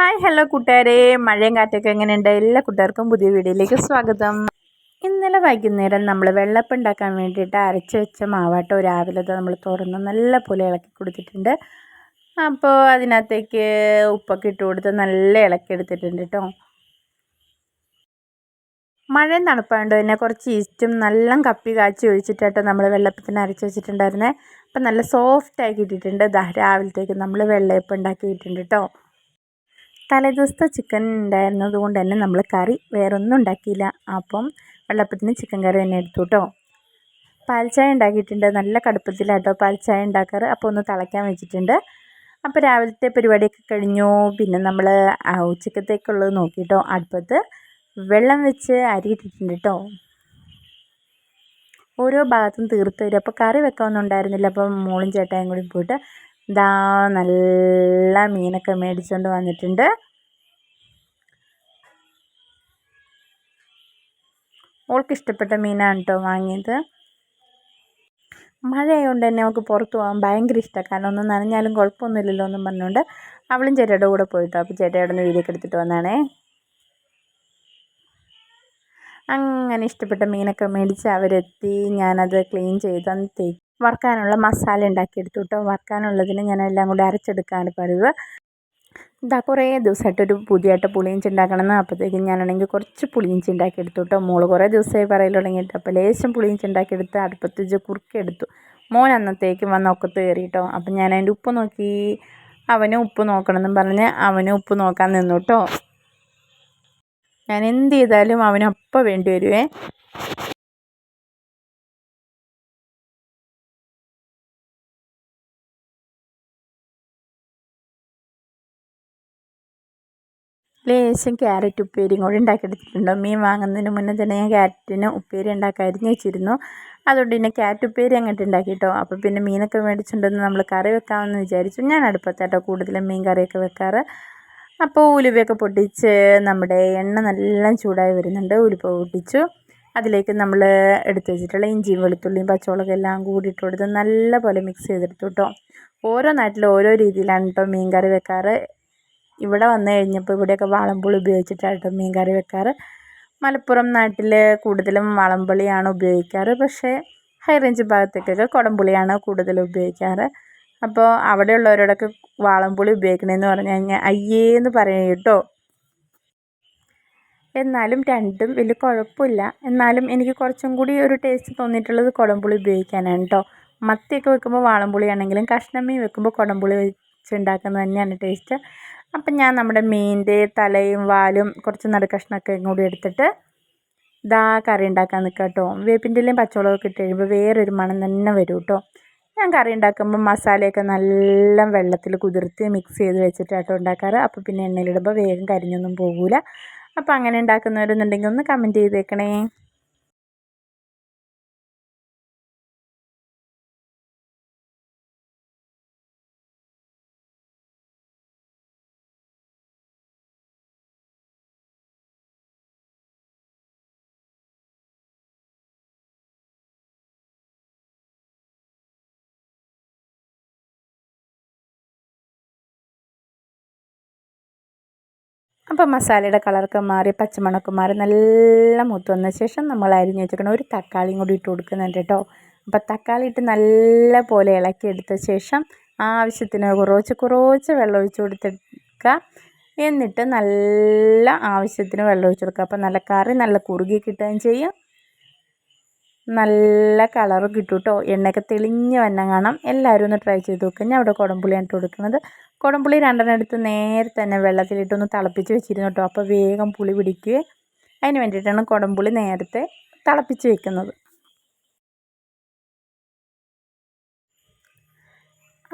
Hi hello കൂട്ടുകാരെ. മഴയും കാറ്റൊക്കെ എങ്ങനെയുണ്ട്? എല്ലാ കൂട്ടുകാർക്കും പുതിയ വീഡിയോയിലേക്ക് സ്വാഗതം. ഇന്നലെ വൈകുന്നേരം നമ്മൾ വെള്ളപ്പം ഉണ്ടാക്കാൻ വേണ്ടിയിട്ട് അരച്ച് വെച്ച മാവാട്ടോ രാവിലെ നമ്മൾ തുറന്ന് നല്ല പോലെ ഇളക്കി കൊടുത്തിട്ടുണ്ട്. അപ്പോൾ അതിനകത്തേക്ക് ഉപ്പൊക്കെ ഇട്ട് കൊടുത്ത് നല്ല ഇളക്കി എടുത്തിട്ടുണ്ട് കേട്ടോ മഴ തണുപ്പായതുകൊണ്ട് തന്നെ കുറച്ച് ഈസ്റ്റും നല്ല കപ്പി കാച്ചി ഒഴിച്ചിട്ടാട്ടോ നമ്മൾ വെള്ളപ്പത്തിന് അരച്ച് വെച്ചിട്ടുണ്ടായിരുന്നേ. അപ്പം നല്ല സോഫ്റ്റ് ആക്കി ഇട്ടിട്ടുണ്ട് രാവിലത്തേക്ക് നമ്മൾ വെള്ളയപ്പം ഉണ്ടാക്കി കിട്ടിയിട്ടുണ്ട് കേട്ടോ തലേദിവസത്തെ ചിക്കൻ ഉണ്ടായിരുന്നത് കൊണ്ട് തന്നെ നമ്മൾ കറി വേറെ ഒന്നും ഉണ്ടാക്കിയില്ല. അപ്പം വെള്ളപ്പത്തിന് ചിക്കൻ കറി തന്നെ എടുത്തു കേട്ടോ പാൽച്ചായ ഉണ്ടാക്കിയിട്ടുണ്ട്. നല്ല കടുപ്പത്തിലാട്ടോ പാൽച്ചായ ഉണ്ടാക്കാറ്. അപ്പോൾ ഒന്ന് തിളയ്ക്കാൻ വെച്ചിട്ടുണ്ട്. അപ്പോൾ രാവിലത്തെ പരിപാടിയൊക്കെ കഴിഞ്ഞു. പിന്നെ നമ്മൾ ഉച്ചക്കത്തേക്കുള്ളത് നോക്കിയിട്ടോ അടുപ്പത്ത് വെള്ളം വെച്ച് അരി ഇട്ടിട്ടുണ്ട് കേട്ടോ ഓരോ ഭാഗത്തും തീർത്ത് വരും. അപ്പോൾ കറി വെക്കാനൊന്നും ഉണ്ടായിരുന്നില്ല. അപ്പം മോളും ചേട്ടായും കൂടി പോയിട്ട് ഇതാ നല്ല മീനൊക്കെ മേടിച്ചുകൊണ്ട് വന്നിട്ടുണ്ട്. ഓൾക്ക് ഇഷ്ടപ്പെട്ട മീനാണ് കേട്ടോ വാങ്ങിയത്. മഴയായതുകൊണ്ട് തന്നെ അവൾക്ക് പുറത്ത് പോകാൻ ഭയങ്കര ഇഷ്ടമാണ് കാരണം ഒന്ന് നനഞ്ഞാലും കുഴപ്പമൊന്നുമില്ലല്ലോ എന്നും പറഞ്ഞുകൊണ്ട് അവളും ചേട്ടയുടെ കൂടെ പോയിട്ടോ. അപ്പോൾ ചേട്ടയുടെ നിന്ന് വീഡിയോ എടുത്തിട്ട് വന്നാണേ. അങ്ങനെ ഇഷ്ടപ്പെട്ട മീനൊക്കെ മേടിച്ച് അവരെത്തി. ഞാനത് ക്ലീൻ ചെയ്ത് തേ വറുക്കാനുള്ള മസാല ഉണ്ടാക്കിയെടുത്തു കേട്ടോ വറക്കാനുള്ളതിന് ഞാൻ എല്ലാം കൂടി അരച്ചെടുക്കാണ് പതിവ്. ഇതാ കുറേ ദിവസമായിട്ടൊരു പുതിയതായിട്ട് പുളിയിഞ്ചി ഉണ്ടാക്കണമെന്ന് അപ്പോഴത്തേക്കും ഞാനാണെങ്കിൽ കുറച്ച് പുളിയിഞ്ചി ഉണ്ടാക്കിയെടുത്തു കേട്ടോ മോൾ കുറേ ദിവസമായി പറയൽ തുടങ്ങിയിട്ട് അപ്പോൾ ലേശം പുളിയിഞ്ചി ഉണ്ടാക്കിയെടുത്ത് അടുപ്പത്ത് വെച്ച് കുറുക്കിയെടുത്തു. മോൻ അന്നത്തേക്ക് വന്ന് ഒക്കത്ത് കയറി കേട്ടോ അപ്പം ഞാൻ അതിന്റെ ഉപ്പ് നോക്കി. അവന് ഉപ്പ് നോക്കണമെന്നും പറഞ്ഞ് അവന് ഉപ്പ് നോക്കാൻ നിന്നു കേട്ടോ ഞാൻ എന്ത് ചെയ്താലും അവനപ്പം വേണ്ടി വരുവേ. ലേശം ക്യാരറ്റ് ഉപ്പേരിയും കൂടി ഉണ്ടാക്കിയെടുത്തിട്ടുണ്ട്. മീൻ വാങ്ങുന്നതിന് മുന്നേ തന്നെ ഞാൻ ക്യാരറ്റിന് ഉപ്പേരി ഉണ്ടാക്കാൻ വെച്ചിരുന്നു. അതുകൊണ്ട് പിന്നെ ക്യാരറ്റ് ഉപ്പേരി അങ്ങോട്ട് ഉണ്ടാക്കിയിട്ടോ അപ്പോൾ പിന്നെ മീനൊക്കെ മേടിച്ചിട്ടുണ്ടെന്ന് നമ്മൾ കറി വെക്കാമെന്ന് വിചാരിച്ചു. ഞാൻ അടുപ്പത്താട്ടോ കൂടുതലും മീൻ കറിയൊക്കെ വെക്കാറ്. അപ്പോൾ ഉലുവയൊക്കെ പൊട്ടിച്ച് നമ്മുടെ എണ്ണ നല്ല ചൂടായി വരുന്നുണ്ട്. ഉലുവ പൊട്ടിച്ചു. അതിലേക്ക് നമ്മൾ എടുത്ത് വെച്ചിട്ടുള്ള ഇഞ്ചിയും വെളുത്തുള്ളിയും പച്ചമുളകും എല്ലാം കൂടി ഇട്ട് കൊടുത്ത് നല്ല പോലെ മിക്സ് ചെയ്തെടുത്തു കേട്ടോ. ഓരോ നാട്ടിലും ഓരോ രീതിയിലാണ് കേട്ടോ മീൻ കറി വെക്കാറ്. ഇവിടെ വന്നു കഴിഞ്ഞപ്പോൾ ഇവിടെയൊക്കെ വാളംപുളി ഉപയോഗിച്ചിട്ടാണ് മീൻ കറി വെക്കാറ്. മലപ്പുറം നാട്ടിൽ കൂടുതലും വളംപുളിയാണ് ഉപയോഗിക്കാറ്. പക്ഷേ ഹൈ റേഞ്ച് ഭാഗത്തേക്കൊക്കെ കുടംപുളിയാണ് കൂടുതൽ ഉപയോഗിക്കാറ്. അപ്പോൾ അവിടെയുള്ളവരോടൊക്കെ വാളംപുളി ഉപയോഗിക്കണമെന്ന് പറഞ്ഞു കഴിഞ്ഞാൽ അയ്യേ എന്ന് പറയും കേട്ടോ. എന്നാലും രണ്ടും വലിയ കുഴപ്പമില്ല. എന്നാലും എനിക്ക് കുറച്ചും കൂടി ഒരു ടേസ്റ്റ് തോന്നിയിട്ടുള്ളത് കുടംപുളി ഉപയോഗിക്കാനാണ് കേട്ടോ. മത്തിയൊക്കെ വെക്കുമ്പോൾ വാളംപുളിയാണെങ്കിലും ആണെങ്കിലും മീൻ വെക്കുമ്പോൾ കുടംപുളി വെച്ചുണ്ടാക്കുന്നത് തന്നെയാണ് ടേസ്റ്റ്. അപ്പം ഞാൻ നമ്മുടെ മീനിന്റെ തലയും വാലും കുറച്ച് നടുക്കഷ്ണമൊക്കെ കൂടി എടുത്തിട്ട് ഇതാ കറി ഉണ്ടാക്കാൻ നിൽക്കാം കേട്ടോ. വേപ്പിന്റെ ഇലയും പച്ചമുളകൊക്കെ ഇട്ട് കഴിയുമ്പോൾ വേറൊരു മണം തന്നെ വരും കേട്ടോ. ഞാൻ കറി ഉണ്ടാക്കുമ്പോൾ മസാലയൊക്കെ നല്ല വെള്ളത്തിൽ കുതിർത്ത് മിക്സ് ചെയ്ത് വെച്ചിട്ടാട്ടോ ഉണ്ടാക്കാറ്. അപ്പോൾ പിന്നെ എണ്ണയിലിടുമ്പോൾ വേഗം കരിഞ്ഞൊന്നും പോകില്ല അപ്പോൾ അങ്ങനെ ഉണ്ടാക്കുന്നവരെന്നുണ്ടെങ്കിൽ ഒന്ന് കമന്റ് ചെയ്തേക്കണേ. അപ്പോൾ മസാലയുടെ കളറൊക്കെ മാറി പച്ചമണമൊക്കെ മാറി നല്ല മൂത്ത് വന്ന ശേഷം നമ്മൾ അരിഞ്ഞ് വെച്ചിരിക്കണം ഒരു തക്കാളിയും കൂടി ഇട്ട് കൊടുക്കുന്നുണ്ട് കേട്ടോ. അപ്പോൾ തക്കാളി ഇട്ട് നല്ല പോലെ ഇളക്കി എടുത്ത ശേഷം ആവശ്യത്തിന് കുറച്ച് കുറച്ച് വെള്ളം ഒഴിച്ച് കൊടുത്തെടുക്കുക. എന്നിട്ട് നല്ല ആവശ്യത്തിന് വെള്ളം ഒഴിച്ച് കൊടുക്കുക. അപ്പോൾ നല്ല കറി നല്ല കുറുകി കിട്ടുകയും ചെയ്യും. നല്ല കളർ കിട്ടും കേട്ടോ എണ്ണയൊക്കെ തെളിഞ്ഞ് വന്നാൽ കാണാം. എല്ലാവരും ഒന്ന് ട്രൈ ചെയ്ത് നോക്കുക ഞാൻ അവിടെ കുടംപുളിയാണ് ഇട്ട് കൊടുക്കുന്നത് കുടംപുളി രണ്ടെണ്ണം എടുത്ത് നേരെ തന്നെ വെള്ളത്തിലിട്ടൊന്ന് തിളപ്പിച്ച് വെച്ചിരുന്നു കേട്ടോ അപ്പോൾ വേഗം പുളി പിടിക്കുകയും അതിന് വേണ്ടിയിട്ടാണ് കുടംപുളി നേരത്തെ തിളപ്പിച്ച് വെക്കുന്നത്.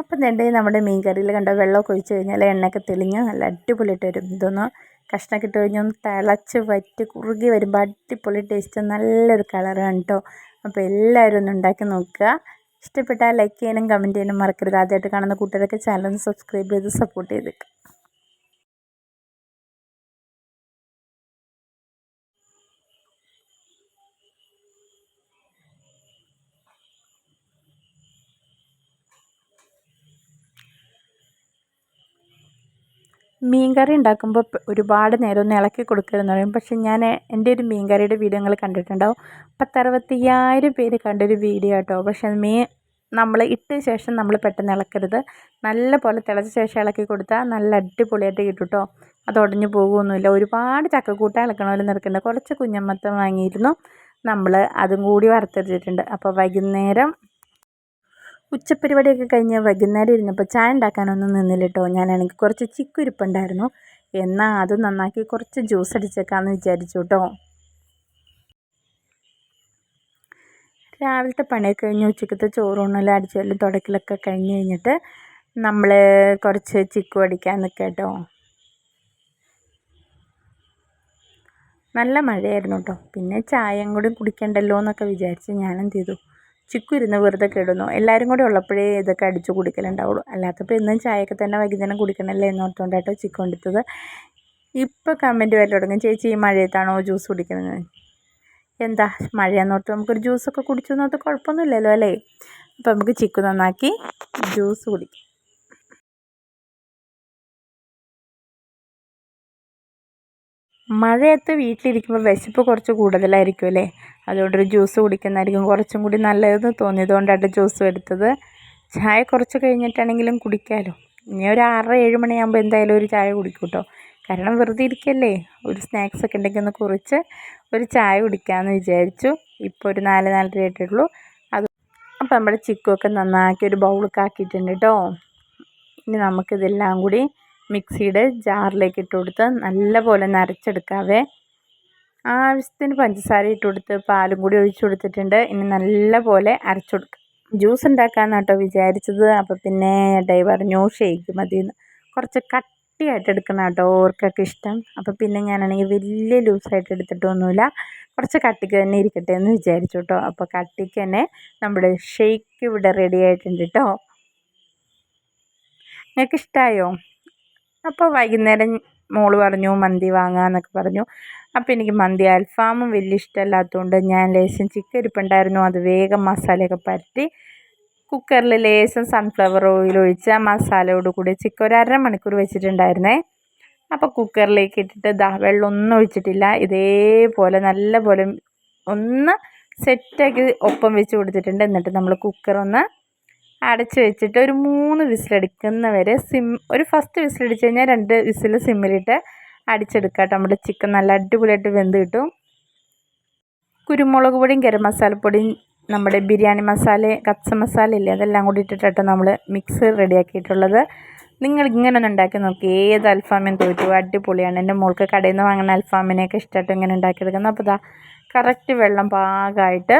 അപ്പം തന്നെ നമ്മുടെ മീൻ കറിയിൽ കണ്ട? വെള്ളമൊക്കെ ഒഴിച്ച് കഴിഞ്ഞാൽ എണ്ണയൊക്കെ തെളിഞ്ഞ് നല്ല അടിപൊളിയായിട്ട് വരും. ഇതൊന്ന് കഷ്ണമൊക്കെ ഇട്ട് കഴിഞ്ഞാൽ ഒന്ന് തിളച്ച് വറ്റി കുറുകി വരുമ്പോൾ അടിപൊളി ടേസ്റ്റ് നല്ലൊരു കളറാണ് കേട്ടോ അപ്പോൾ എല്ലാവരും ഒന്ന് ഉണ്ടാക്കി നോക്കുക. ഇഷ്ടപ്പെട്ടാൽ ലൈക്ക് ചെയ്യാനും കമന്റ് ചെയ്യാനും മറക്കരുത്. ആദ്യമായിട്ട് കാണുന്ന കൂട്ടുകാരൊക്കെ ചാനൽ ഒന്ന് സബ്സ്ക്രൈബ് ചെയ്ത് സപ്പോർട്ട് ചെയ്തേക്കുക മീൻ കറി ഉണ്ടാക്കുമ്പോൾ ഒരുപാട് നേരം ഒന്ന് ഇളക്കി കൊടുക്കരുതെന്ന് പറയും. പക്ഷെ ഞാൻ എന്റെ ഒരു മീൻ കറിയുടെ വീഡിയോ നിങ്ങൾ കണ്ടിട്ടുണ്ടാവും. പത്തറുപത്തയ്യായിരം പേര് കണ്ടൊരു വീഡിയോ കേട്ടോ. പക്ഷെ മീൻ നമ്മൾ ഇട്ട ശേഷം നമ്മൾ പെട്ടെന്ന് ഇളക്കരുത്. നല്ല പോലെ തിളച്ച ശേഷം ഇളക്കി കൊടുത്താൽ നല്ല അടിപൊളിയായിട്ട് കിട്ടും കേട്ടോ. അത് ഉടഞ്ഞു പോകുമൊന്നുമില്ല ഒരുപാട് ചക്കക്കൂട്ട ഇളക്കണമെന്ന് നിൽക്കുന്നുണ്ട് കുറച്ച് കുഞ്ഞമ്മത്തം വാങ്ങിയിരുന്നു. നമ്മൾ അതും കൂടി വറുത്തെടുത്തിട്ടുണ്ട്. അപ്പോൾ വൈകുന്നേരം ഉച്ചപ്പരിപാടിയൊക്കെ കഴിഞ്ഞ് വൈകുന്നേരം ഇരുന്നപ്പോൾ ചായ ഉണ്ടാക്കാനൊന്നും നിന്നില്ല കേട്ടോ ഞാനാണെങ്കിൽ കുറച്ച് ചിക്കുരിപ്പുണ്ടായിരുന്നു. എന്നാൽ അത് നന്നാക്കി കുറച്ച് ജ്യൂസ് അടിച്ചേക്കാമെന്ന് വിചാരിച്ചു കേട്ടോ രാവിലത്തെ പണിയൊക്കെ കഴിഞ്ഞ് ഉച്ചക്കത്തെ ചോറൂണലും അടിച്ചാലും തുടക്കിലൊക്കെ കഴിഞ്ഞ് കഴിഞ്ഞിട്ട് നമ്മൾ കുറച്ച് ചിക്കു അടിക്കാൻ നിൽക്കാം കേട്ടോ നല്ല മഴയായിരുന്നു കേട്ടോ പിന്നെ ചായയും കൂടി കുടിക്കണ്ടല്ലോ എന്നൊക്കെ വിചാരിച്ച് ഞാനെന്ത് ചെയ്തു? ചിക്കു ഇരുന്ന് വെറുതെ കിടുന്നു. എല്ലാവരും കൂടെ ഉള്ളപ്പോഴേ ഇതൊക്കെ അടിച്ചു കുടിക്കലുണ്ടാവുള്ളൂ. അല്ലാത്തപ്പോൾ എന്നും ചായയൊക്കെ തന്നെ വൈകുന്നേരം കുടിക്കണമല്ലേ എന്നോർത്തുകൊണ്ടാട്ടോ ചിക്കു എടുത്തത് ഇപ്പോൾ കമന്റ് വരൽ തുടങ്ങും. ചേച്ചി ഈ മഴയത്താണോ ജ്യൂസ് കുടിക്കുന്നത്? എന്താ? മഴയെന്നോർത്ത് നമുക്കൊരു ജ്യൂസൊക്കെ കുടിച്ചു എന്നോർത്ത് കുഴപ്പമൊന്നുമില്ലല്ലോ അല്ലേ? അപ്പോൾ നമുക്ക് ചിക്കു നന്നാക്കി ജ്യൂസ് കുടിക്കാം. മഴയത്ത് വീട്ടിലിരിക്കുമ്പോൾ വിശപ്പ് കുറച്ച് കൂടുതലായിരിക്കും അല്ലേ? അതുകൊണ്ടൊരു ജ്യൂസ് കുടിക്കുന്നതായിരിക്കും. കുറച്ചും കൂടി നല്ലതെന്ന് തോന്നിയതുകൊണ്ടാണ് ജ്യൂസ് എടുത്തത്. ചായ കുറച്ച് കഴിഞ്ഞിട്ടാണെങ്കിലും കുടിക്കാമല്ലോ ഇനി ഒരു ആറ് ഏഴ് മണിയാകുമ്പോൾ എന്തായാലും ഒരു ചായ കുടിക്കും കേട്ടോ കാരണം വെറുതെ ഇരിക്കല്ലേ? ഒരു സ്നാക്സ് ഒക്കെ ഉണ്ടെങ്കിൽ ഒന്ന് കുറിച്ച് ഒരു ചായ കുടിക്കാമെന്ന് വിചാരിച്ചു. ഇപ്പോൾ ഒരു നാല് നാലര ആയിട്ടുള്ളൂ അത് അപ്പോൾ നമ്മുടെ ചിക്കുമൊക്കെ നന്നാക്കി ഒരു ബൗളൊക്കെ ആക്കിയിട്ടുണ്ട് കേട്ടോ ഇനി നമുക്കിതെല്ലാം കൂടി മിക്സിയുടെ ജാറിലേക്ക് ഇട്ട് കൊടുത്ത് നല്ലപോലെ നരച്ചെടുക്കാവേ. ആവശ്യത്തിന് പഞ്ചസാര ഇട്ട് കൊടുത്ത് പാലും കൂടി ഒഴിച്ചു കൊടുത്തിട്ടുണ്ട്. ഇനി നല്ലപോലെ അരച്ചു കൊടുക്കുക ജ്യൂസ് ഉണ്ടാക്കാമെന്നാട്ടോ വിചാരിച്ചത്. അപ്പോൾ പിന്നെ ഡൈ പറഞ്ഞു ഷേക്ക് മതിയെന്ന് കുറച്ച് കട്ടിയായിട്ട് എടുക്കണം കേട്ടോ ഓർക്കൊക്കെ ഇഷ്ടം. അപ്പോൾ പിന്നെ ഞാനാണെങ്കിൽ വലിയ ലൂസായിട്ട് എടുത്തിട്ടൊന്നുമില്ല. കുറച്ച് കട്ടിക്ക് തന്നെ ഇരിക്കട്ടെ എന്ന് വിചാരിച്ചു കേട്ടോ അപ്പോൾ കട്ടിക്ക് തന്നെ നമ്മുടെ ഷേക്ക് ഇവിടെ റെഡി ആയിട്ടുണ്ട് കേട്ടോ നിങ്ങൾക്ക് ഇഷ്ടമായോ അപ്പോൾ വൈകുന്നേരം മോൾ പറഞ്ഞു മന്തി വാങ്ങാമെന്നൊക്കെ പറഞ്ഞു. അപ്പോൾ എനിക്ക് മന്തി അൽഫാമും വലിയ ഇഷ്ടമല്ലാത്തതുകൊണ്ട് ഞാൻ ലേശം ചിക്കൻ ഇരിപ്പുണ്ടായിരുന്നു അത് വേഗം മസാലയൊക്കെ പരത്തി കുക്കറിൽ ലേശം സൺഫ്ലവർ ഓയിൽ ഒഴിച്ച് ആ മസാലയോട് കൂടി ചിക്കൻ ഒരു അരമണിക്കൂർ വെച്ചിട്ടുണ്ടായിരുന്നേ. അപ്പോൾ കുക്കറിലേക്ക് ഇട്ടിട്ട് ദാ വെള്ളമൊന്നും ഒഴിച്ചിട്ടില്ല. ഇതേപോലെ നല്ല പോലെ ഒന്ന് സെറ്റാക്കി ഒപ്പം വെച്ച് കൊടുത്തിട്ടുണ്ട്. എന്നിട്ട് നമ്മൾ കുക്കർ ഒന്ന് അടച്ച് വെച്ചിട്ട് ഒരു മൂന്ന് വിസിലടിക്കുന്ന വരെ സിം ഒരു ഫസ്റ്റ് വിസിലടിച്ച് കഴിഞ്ഞാൽ രണ്ട് വിസിൽ സിമ്മിലിട്ട് അടിച്ചെടുക്കുക കേട്ടോ നമ്മുടെ ചിക്കൻ നല്ല അടിപൊളിയായിട്ട് വെന്ത് കിട്ടും. കുരുമുളക് പൊടിയും ഗരം മസാലപ്പൊടിയും നമ്മുടെ ബിരിയാണി മസാല കച്ച മസാല ഇല്ലേ അതെല്ലാം കൂടി ഇട്ടിട്ടാട്ടോ നമ്മൾ മിക്സ് റെഡിയാക്കിയിട്ടുള്ളത്. നിങ്ങൾ ഇങ്ങനെ ഒന്ന് ഉണ്ടാക്കി നോക്കി. ഏത് അൽഫാമിനും തോറ്റു. അടിപൊളിയാണ്. എന്റെ മോൾക്ക് കടയിൽ നിന്ന് വാങ്ങുന്ന അൽഫാമിനെയൊക്കെ ഇഷ്ടമായിട്ട് ഇങ്ങനെ ഉണ്ടാക്കിയെടുക്കുന്നത്. അപ്പോൾ ഇതാ കറക്റ്റ് വെള്ളം പാകമായിട്ട്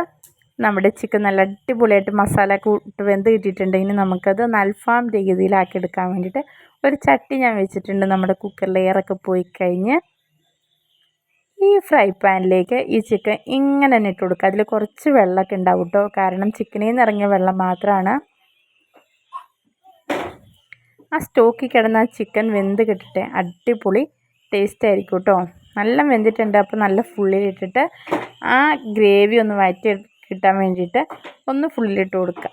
നമ്മുടെ ചിക്കൻ നല്ല അടിപൊളിയായിട്ട് മസാല കൂട്ട് വെന്ത് കിട്ടിയിട്ടുണ്ട്. ഇനി നമുക്കത് അൽഫാം രീതിയിലാക്കി എടുക്കാൻ വേണ്ടിയിട്ട് ഒരു ചട്ടി ഞാൻ വെച്ചിട്ടുണ്ട് നമ്മുടെ കുക്കറിൽ ലെയറൊക്കെ പോയി കഴിഞ്ഞ് ഈ ഫ്രൈ പാനിലേക്ക് ഈ ചിക്കൻ ഇങ്ങനെ തന്നെ ഇട്ട് കൊടുക്കുക. അതിൽ കുറച്ച് വെള്ളമൊക്കെ ഉണ്ടാവും കേട്ടോ. കാരണം ചിക്കനിൽ നിന്ന് ഇറങ്ങിയ വെള്ളം മാത്രമാണ്. ആ സ്റ്റോക്കിൽ കിടന്ന ചിക്കൻ വെന്ത് കിട്ടട്ടെ. അടിപൊളി ടേസ്റ്റ് ആയിരിക്കും കേട്ടോ. നല്ല വെന്തിട്ടുണ്ട്. അപ്പോൾ നല്ല ഫുള്ളിലിട്ടിട്ട് ആ ഗ്രേവി ഒന്ന് വഴറ്റി കിട്ടാൻ വേണ്ടിയിട്ട് ഒന്ന് ഫുള്ളിലിട്ട് കൊടുക്കുക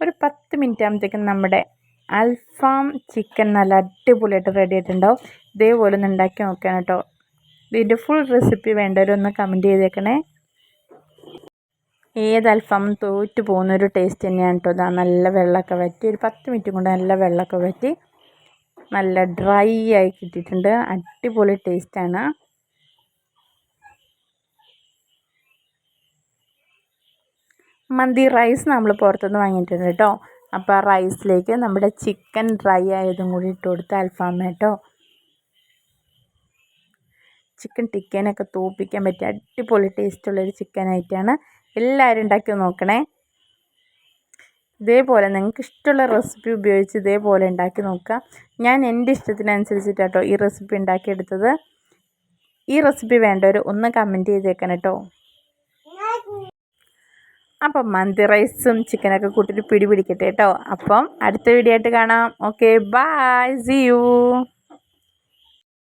ഒരു പത്ത് മിനിറ്റ് ആകുമ്പോഴത്തേക്കും നമ്മുടെ അൽഫാം ചിക്കൻ നല്ല അടിപൊളിയായിട്ട് റെഡി ആയിട്ടുണ്ടാവും. ഇതേപോലെ ഒന്ന് ഉണ്ടാക്കി നോക്കാൻ കേട്ടോ. ഇതിന്റെ ഫുൾ റെസിപ്പി വേണ്ടവരൊന്ന് കമന്റ് ചെയ്തേക്കണേ. ഏത് അൽഫാം തോറ്റു പോകുന്നൊരു ടേസ്റ്റ് തന്നെയാണ് കേട്ടോ. ഇതാ നല്ല വെള്ളമൊക്കെ വറ്റി ഒരു പത്ത് മിനിറ്റ് കൊണ്ട് നല്ല വെള്ളമൊക്കെ വറ്റി നല്ല ഡ്രൈ ആയി കിട്ടിയിട്ടുണ്ട്. അടിപൊളി ടേസ്റ്റാണ് മന്തി റൈസ് നമ്മൾ പുറത്തുനിന്ന് വാങ്ങിയിട്ടുണ്ട് കേട്ടോ. അപ്പോൾ ആ റൈസിലേക്ക് നമ്മുടെ ചിക്കൻ ഡ്രൈ ആയതും കൂടി ഇട്ട് കൊടുത്ത് അൽഫാം കേട്ടോ. ചിക്കൻ ടിക്കനൊക്കെ തൂപ്പിക്കാൻ പറ്റിയ അടിപൊളി ടേസ്റ്റുള്ളൊരു ചിക്കൻ ഐറ്റമാണ് എല്ലാവരും ഉണ്ടാക്കി നോക്കണേ. ഇതേപോലെ നിങ്ങൾക്ക് ഇഷ്ടമുള്ള റെസിപ്പി ഉപയോഗിച്ച് ഇതേപോലെ ഉണ്ടാക്കി നോക്കുക. ഞാൻ എന്റെ ഇഷ്ടത്തിനനുസരിച്ചിട്ട് കേട്ടോ ഈ റെസിപ്പി ഉണ്ടാക്കിയെടുത്തത്. ഈ റെസിപ്പി വേണ്ടവർ ഒന്ന് കമന്റ് ചെയ്തേക്കണം കേട്ടോ. അപ്പം മന്തി റൈസും ചിക്കനൊക്കെ കൂട്ടിയിട്ട് പിടി പിടിക്കട്ടെ കേട്ടോ. അപ്പം അടുത്ത വീഡിയോ ആയിട്ട് കാണാം. Okay bye C U